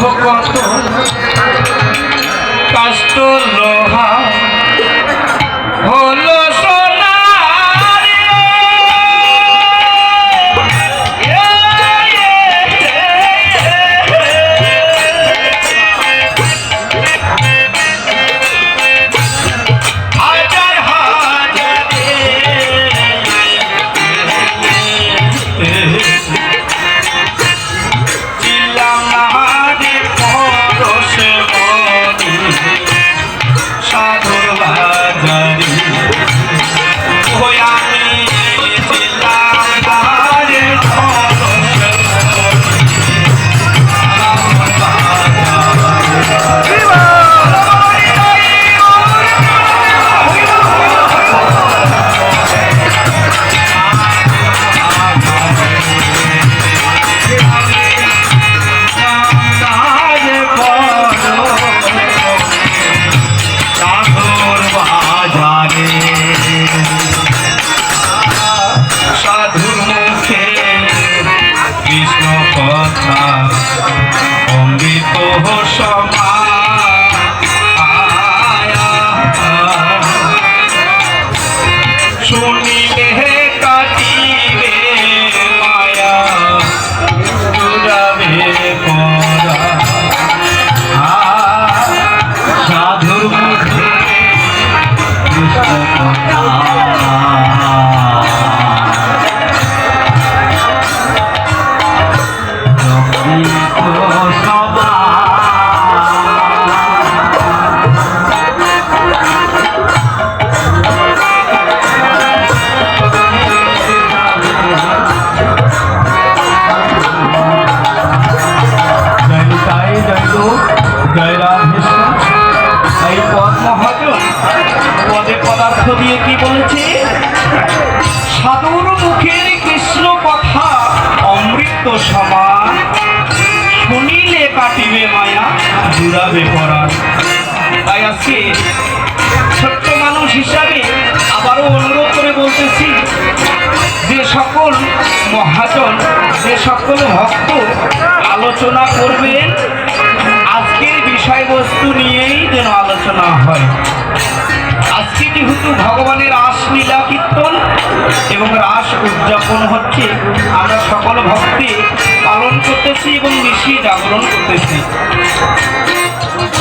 কত কষ্ট লোহা পদার্থ দিয়ে কি বলেছে? সাধুর মুখের কৃষ্ণ কথা অমৃত সমান। শুনিলে কাটিবে মায়া, জুড়াবে পরাণ। তাই আজকে ছোট্ট মানুষ হিসাবে আবারও অনুরোধ করে বলতেছি, যে সকল মহাজন, যে সকল ভক্ত আলোচনা করবেন, আজকের বিষয়বস্তু নিয়েই যেন আলোচনা হয়। এবং রাস উদযাপন হচ্ছে। আমরা সকল ভক্তি পালন করতেছি এবং বেশি জাগরণ করতেছি।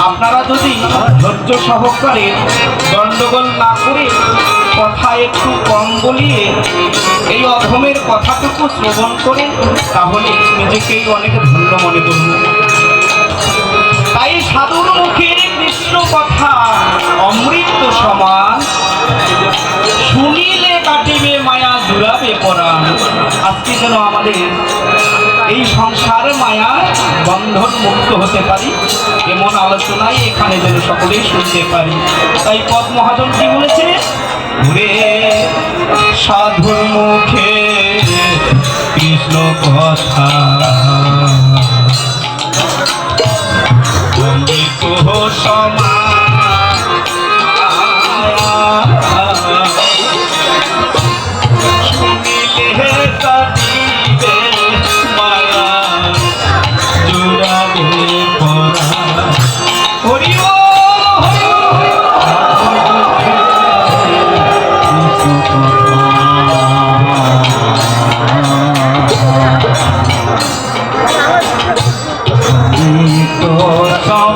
আপনারা যদি ধৈর্য সহকারে গণ্ডগোল না করে কথা একটু কম বলিয়ে এই অধমের কথাটুকু শ্রবণ করেন, তাহলে নিজেকেই অনেক ধন্য মনে করব। তাই সাধুর মুখের কৃষ্ণ কথা অমৃত সমান শুনিলে যেন আমাদের এই সংসার মায়া বন্ধন মুক্ত হতে পারি এমন আলোচনায় এখানে যেন সকলেই শুনতে পারি। তাই পদ মহাজন কি বলেছে, ঘুরে সাধুর মুখে কৃষ্ণ কথা তো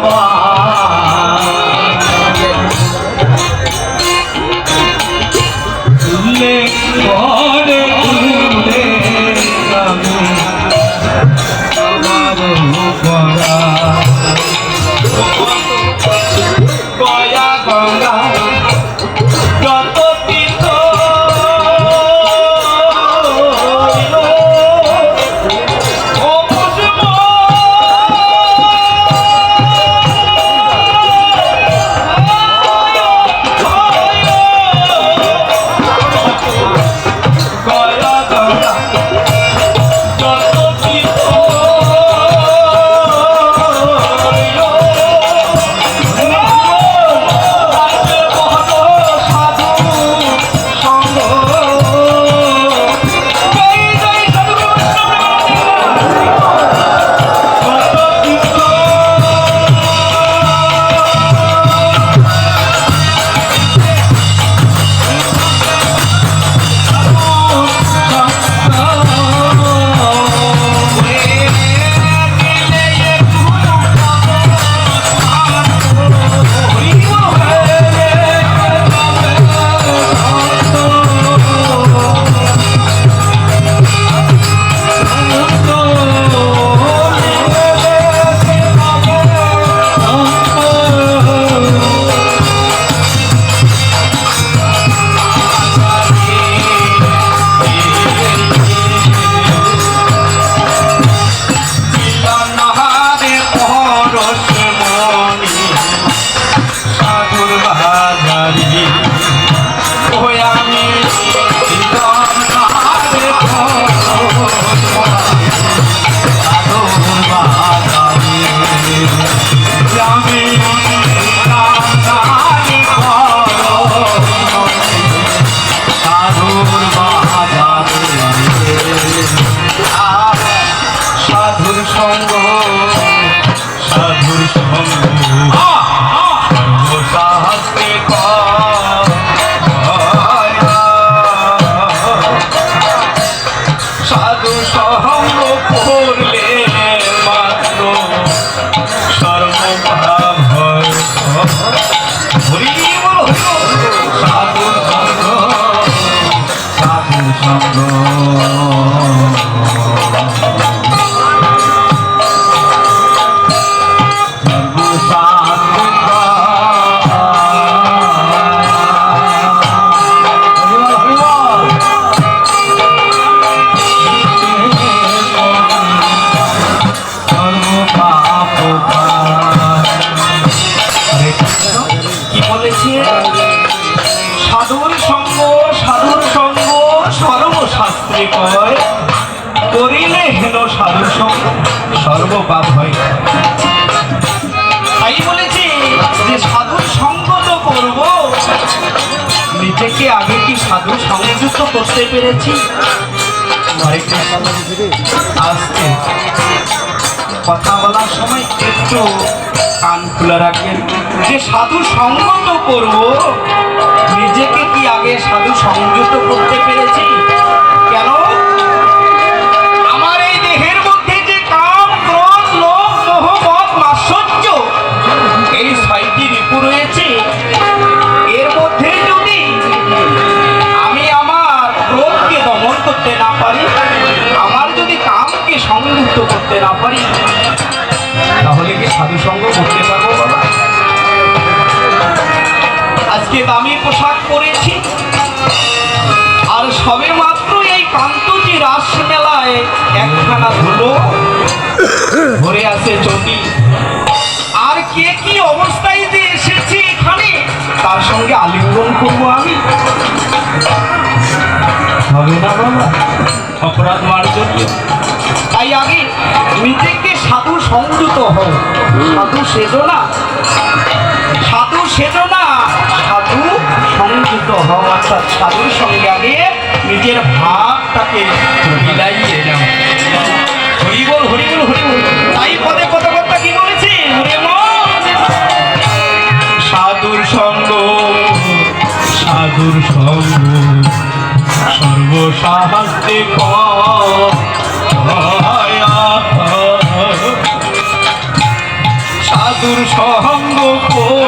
সাধু সঙ্গ সর্বশাস্ত্রে কয় করিলে হেন সাধুর সঙ্গ হয়। তাই বলেছে যে সাধুর সঙ্গ তো করব। নিজেকে আগে কি সাধু সংযুক্ত করতে পেরেছি। আজকে কথা বলার সময় একটু কান খুলে রাখেন যে সাধু সংগত করব, নিজেকে কি আগে সাধু সংযুক্ত করতে পেরেছি? তাহলে কি সাধু সঙ্গ করতে পারব আজকে দামি পোশাক পরেছি। আর সবে মাত্র এই কান্তজি রাস মেলায় একখানা ধুলো ভরে আছে চটি আর কে কি অবস্থায় যে এসেছে এখানে, তার সঙ্গে আলিঙ্গন করব আমি। হবে না বাবা? অপরাধ মার্জন্য। তাই আগে নিজেকে সাধু সংযুত হও। সাধু সেজো না। সাধু সেজো না। সাধু সংযুত হও। অর্থাৎ সাধুর সঙ্গে আগে নিজের ভাবটাকে মিলাইয়ে নাও হরিবল হরিবল হরিবল তাই পদে কথা কি বলেছে? সাধুর সঙ্গ সাধুর সঙ্গ, সর্বসাহায্যে সাধুর করলে